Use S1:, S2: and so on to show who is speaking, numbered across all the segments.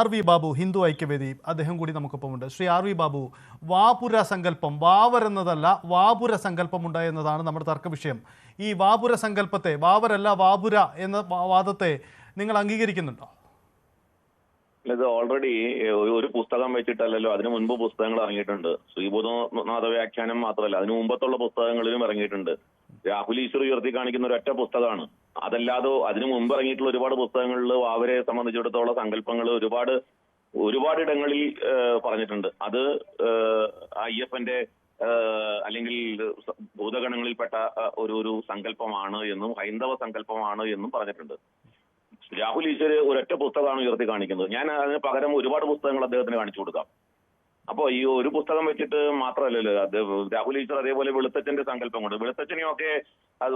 S1: R V Babu Hindu Aikyavedi അദ്ദേഹം കൂടി നമുക്കൊപ്പമുണ്ട്. ശ്രീ ആർ വി ബാബു വാപുര സങ്കല്പം വാവർ എന്നതല്ല വാപുര സങ്കല്പം ഉണ്ട് എന്നതാണ് നമ്മുടെ തർക്ക വിഷയം. ഈ വാപുര സങ്കല്പത്തെ വാവരല്ല വാപുര എന്ന വാദത്തെ നിങ്ങൾ അംഗീകരിക്കുന്നുണ്ടോ?
S2: ഇത് ഓൾറെഡി ഒരു പുസ്തകം വെച്ചിട്ടല്ലല്ലോ അതിനു മുൻപ് പുസ്തകങ്ങൾ ഇറങ്ങിയിട്ടുണ്ട്. ശ്രീബോധനാഥ വ്യാഖ്യാനം മാത്രമല്ല അതിനു മുമ്പത്തുള്ള പുസ്തകങ്ങളിലും ഇറങ്ങിയിട്ടുണ്ട്. രാഹുൽ ഈശ്വർ ഉയർത്തി കാണിക്കുന്ന ഒരു ഒറ്റ പുസ്തകമാണ്. അതല്ലാതെ അതിനു മുമ്പ് ഇറങ്ങിയിട്ടുള്ള ഒരുപാട് പുസ്തകങ്ങളിൽ അവരെ സംബന്ധിച്ചിടത്തോളം സങ്കല്പങ്ങൾ ഒരുപാട് ഒരുപാട് ഇടങ്ങളിൽ പറഞ്ഞിട്ടുണ്ട്. അത് അയ്യപ്പന്റെ അല്ലെങ്കിൽ ഭൂതഗണങ്ങളിൽപ്പെട്ട ഒരു ഒരു സങ്കല്പമാണ് എന്നും ഹൈന്ദവ സങ്കല്പമാണ് എന്നും പറഞ്ഞിട്ടുണ്ട്. രാഹുൽ ഈശ്വർ ഒരൊറ്റ പുസ്തകമാണ് ഉയർത്തി കാണിക്കുന്നത്. ഞാൻ അതിന് പകരം ഒരുപാട് പുസ്തകങ്ങൾ അദ്ദേഹത്തിന് കാണിച്ചു കൊടുക്കാം. അപ്പോ ഈ ഒരു പുസ്തകം വെച്ചിട്ട് മാത്രമല്ലല്ലോ അത് രാഹുൽ ഈശ്വർ അതേപോലെ വെളുത്തച്ഛന്റെ സങ്കല്പം കൊണ്ട്. വെളുത്തച്ഛനെയൊക്കെ അത്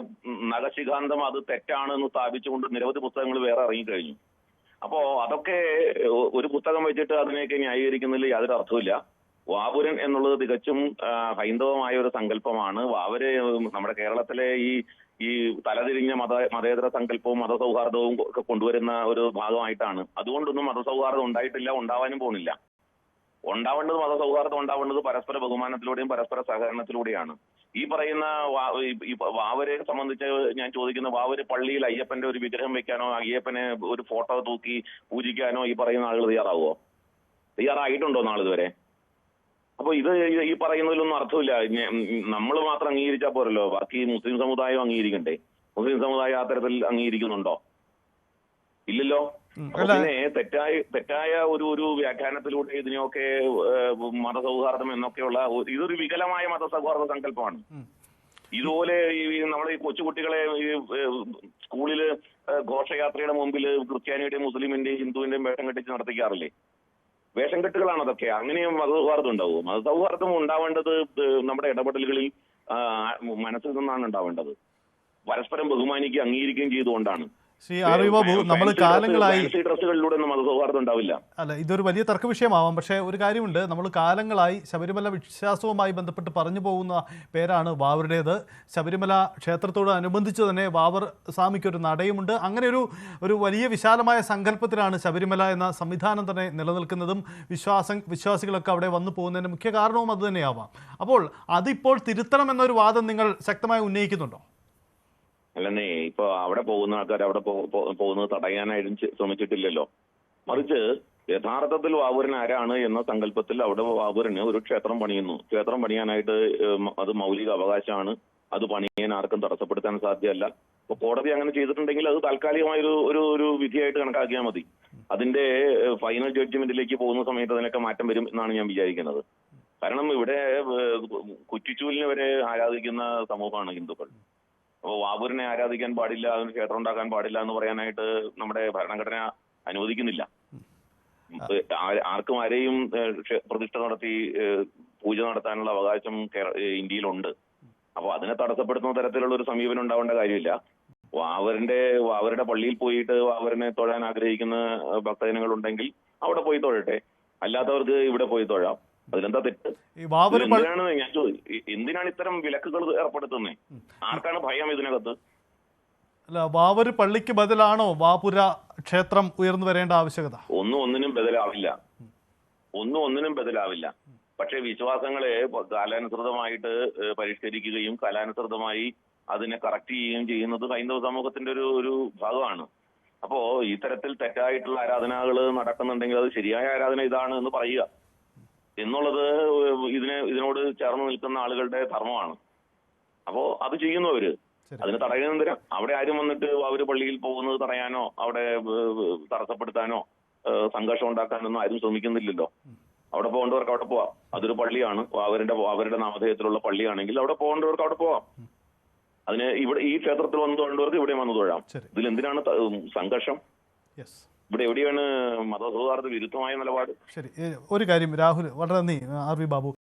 S2: നഖശിഖാന്തം അത് തെറ്റാണ് എന്ന് സ്ഥാപിച്ചുകൊണ്ട് നിരവധി പുസ്തകങ്ങൾ വേറെ ഇറങ്ങിക്കഴിഞ്ഞു. അപ്പോ അതൊക്കെ ഒരു പുസ്തകം വെച്ചിട്ട് അതിനെയൊക്കെ ന്യായീകരിക്കുന്നതിൽ യാതൊരു അർത്ഥമില്ല വാപുരൻ എന്നുള്ളത് തികച്ചും ഹൈന്ദവമായ ഒരു സങ്കല്പമാണ്. വാവര് നമ്മുടെ കേരളത്തിലെ ഈ ഈ തലതിരിഞ്ഞ മത മതേതര സങ്കല്പവും മതസൗഹാർദ്ദവും ഒക്കെ കൊണ്ടുവരുന്ന ഒരു ഭാഗമായിട്ടാണ്. അതുകൊണ്ടൊന്നും മതസൗഹാർദ്ദം ഉണ്ടായിട്ടില്ല ഉണ്ടാവാനും പോകുന്നില്ല. ഉണ്ടാവേണ്ടത് മതസൗഹാർദ്ദം ഉണ്ടാവേണ്ടത് പരസ്പര ബഹുമാനത്തിലൂടെയും പരസ്പര സഹകരണത്തിലൂടെയാണ്. ഈ പറയുന്ന വാവരെ സംബന്ധിച്ച് ഞാൻ ചോദിക്കുന്ന വാവര് പള്ളിയിൽ അയ്യപ്പന്റെ ഒരു വിഗ്രഹം വെക്കാനോ അയ്യപ്പനെ ഒരു ഫോട്ടോ തൂക്കി പൂജിക്കാനോ ഈ പറയുന്ന ആളുകൾ തയ്യാറാവുമോ തയ്യാറായിട്ടുണ്ടോ നാളിതുവരെ അപ്പൊ ഇത് ഈ- പറയുന്നതിലൊന്നും അർത്ഥമില്ല. നമ്മൾ മാത്രം അംഗീകരിച്ചാൽ പോരല്ലോ. ബാക്കി മുസ്ലിം സമുദായം അംഗീകരിക്കണ്ടേ? മുസ്ലിം സമുദായം ആ തരത്തിൽ അംഗീകരിക്കുന്നുണ്ടോ? ഇല്ലല്ലോ? പിന്നെ തെറ്റായ തെറ്റായ ഒരു ഒരു വ്യാഖ്യാനത്തിലൂടെ ഇതിനെയൊക്കെ മതസൗഹാർദ്ദം എന്നൊക്കെയുള്ള ഇതൊരു വികലമായ മതസൗഹാർദ്ദ സങ്കല്പമാണ്. ഇതുപോലെ ഈ നമ്മുടെ ഈ കൊച്ചുകുട്ടികളെ ഈ സ്കൂളിൽ സ്കൂളിൽ ഘോഷയാത്രയുടെ മുമ്പിൽ ക്രിസ്ത്യാനിയുടെയും മുസ്ലിമിന്റെയും ഹിന്ദുവിന്റെയും വേഷം കെട്ടിച്ച് നടത്തിക്കാറില്ലേ? വേഷം കെട്ടുകളാണ് അതൊക്കെ. അങ്ങനെയും മതസൗഹാർദ്ദം ഉണ്ടാവും മതസൗഹാർദ്ദം ഉണ്ടാവേണ്ടത് നമ്മുടെ ഇടപെടലുകളിൽ മനസ്സിൽ നിന്നാണ് ഉണ്ടാവേണ്ടത്. പരസ്പരം ബഹുമാനിക്കുകയും അംഗീകരിക്കുകയും ചെയ്തുകൊണ്ടാണ്.
S1: ശ്രീ ആർ വി ബാബു നമ്മൾ കാലങ്ങളായി അല്ല ഇതൊരു വലിയ തർക്ക വിഷയമാവാം പക്ഷേ ഒരു കാര്യമുണ്ട്. നമ്മൾ കാലങ്ങളായി ശബരിമല വിശ്വാസവുമായി ബന്ധപ്പെട്ട് പറഞ്ഞു പോകുന്ന പേരാണ് വാവരുടേത്. ശബരിമല ക്ഷേത്രത്തോട് അനുബന്ധിച്ച് തന്നെ വാവർ സ്വാമിക്ക് ഒരു നടയുമുണ്ട്. അങ്ങനെ ഒരു ഒരു വലിയ വിശാലമായ സങ്കല്പത്തിലാണ് ശബരിമല എന്ന സംവിധാനം തന്നെ നിലനിൽക്കുന്നതും വിശ്വാസം വിശ്വാസികളൊക്കെ അവിടെ വന്നു പോകുന്നതിന് മുഖ്യ കാരണവും അത് തന്നെയാവാം. അപ്പോൾ അതിപ്പോൾ തിരുത്തണം എന്നൊരു വാദം നിങ്ങൾ ശക്തമായി ഉന്നയിക്കുന്നുണ്ടോ?
S2: അല്ലെന്നേ ഇപ്പൊ അവിടെ പോകുന്ന ആൾക്കാർ അവിടെ പോകുന്നത് തടയാനായിട്ടും ശ്രമിച്ചിട്ടില്ലല്ലോ. മറിച്ച് യഥാർത്ഥത്തിൽ വാവൂരൻ ആരാണ് എന്ന സങ്കല്പത്തിൽ അവിടെ വാവൂരന് ഒരു ക്ഷേത്രം പണിയുന്നു. ക്ഷേത്രം പണിയാനായിട്ട് അത് മൗലിക അവകാശമാണ്. അത് പണിയാൻ ആർക്കും തടസ്സപ്പെടുത്താൻ സാധ്യമല്ല. അപ്പൊ കോടതി അങ്ങനെ ചെയ്തിട്ടുണ്ടെങ്കിൽ അത് താൽക്കാലികമായ ഒരു ഒരു ഒരു വിധിയായിട്ട് കണക്കാക്കിയാൽ മതി. അതിന്റെ ഫൈനൽ ജഡ്ജ്മെന്റിലേക്ക് പോകുന്ന സമയത്ത് അതിനൊക്കെ മാറ്റം വരും എന്നാണ് ഞാൻ വിചാരിക്കുന്നത്. കാരണം ഇവിടെ കുറ്റിച്ചൂലിനെ വരെ ആരാധിക്കുന്ന സമൂഹമാണ് ഹിന്ദുക്കൾ. വാബുരിനെ ആരാധിക്കാൻ പാടില്ല അതിന് ക്ഷേത്രം ഉണ്ടാക്കാൻ പാടില്ല എന്ന് പറയാനായിട്ട് നമ്മുടെ ഭരണഘടന അനുവദിക്കുന്നില്ല. ആർക്കും ആരെയും പ്രതിഷ്ഠ നടത്തി പൂജ നടത്താനുള്ള അവകാശം ഇന്ത്യയിലുണ്ട്. അപ്പൊ അതിനെ തടസ്സപ്പെടുത്തുന്ന തരത്തിലുള്ള ഒരു സമീപനം ഉണ്ടാവേണ്ട കാര്യമില്ല. വാവറിന്റെ വാവരുടെ പള്ളിയിൽ പോയിട്ട് വാവരനെ തൊഴാൻ ആഗ്രഹിക്കുന്ന ഭക്തജനങ്ങൾ ഉണ്ടെങ്കിൽ അവിടെ പോയി തൊഴട്ടെ. അല്ലാത്തവർക്ക് ഇവിടെ പോയി തൊഴാം. അതിലെന്താ തെറ്റ്? എന്തിനാണ് ഞാൻ എന്തിനാണ് ഇത്തരം വിലക്കുകൾ ഏർപ്പെടുത്തുന്നത് ആർക്കാണ് ഭയം ഇതിനകത്ത്?
S1: അല്ല വാവർ പള്ളിക്ക് ബദലാണോ വാപുര ക്ഷേത്രം ഉയർന്നു വരേണ്ട ആവശ്യകത?
S2: ഒന്നും ഒന്നിനും ബദലാവില്ല. ഒന്നും ഒന്നിനും ബദലാവില്ല. പക്ഷേ വിശ്വാസങ്ങളെ കാലാനുസൃതമായിട്ട് പരിഷ്കരിക്കുകയും കാലാനുസൃതമായി അതിനെ കറക്റ്റ് ചെയ്യുകയും ചെയ്യുന്നത് ഹൈന്ദവ സമൂഹത്തിന്റെ ഒരു ഒരു ഭാഗമാണ്. അപ്പോ ഇത്തരത്തിൽ തെറ്റായിട്ടുള്ള ആരാധനകൾ നടക്കുന്നുണ്ടെങ്കിൽ അത് ശരിയായ ആരാധന ഇതാണ് എന്ന് പറയുക. എന്നുള്ളത് ഇതിനെ ഇതിനോട് ചേർന്ന് നിൽക്കുന്ന ആളുകളുടെ ധർമ്മമാണ്. അപ്പോ അത് ചെയ്യുന്നു
S1: അവർ.
S2: അതിന് തടയുന്നതിന് അവിടെ ആരും വന്നിട്ട് അവർ പള്ളിയിൽ പോകുന്നത് തടയാനോ അവിടെ തടസ്സപ്പെടുത്താനോ സംഘർഷം ഉണ്ടാക്കാനൊന്നും ആരും ശ്രമിക്കുന്നില്ലല്ലോ. അവിടെ പോകേണ്ടവർക്ക് അവിടെ പോവാം. അതൊരു പള്ളിയാണ്. അവരുടെ അവരുടെ നാമധേയത്തിലുള്ള പള്ളിയാണെങ്കിൽ അവിടെ പോകേണ്ടവർക്ക് അവിടെ പോവാം. അതിന് ഇവിടെ ഈ ക്ഷേത്രത്തിൽ വന്നു തൊഴേണ്ടവർക്ക് ഇവിടെ വന്നു തൊഴാം. ഇതിൽ എന്തിനാണ് സംഘർഷം? ഇവിടെ എവിടെയാണ് മതസൗഹാർദ്ദ വിരുദ്ധമായ നിലപാട്?
S1: ശരി ഒരു കാര്യം രാഹുൽ വളരെ നന്ദി ആർ വി ബാബു.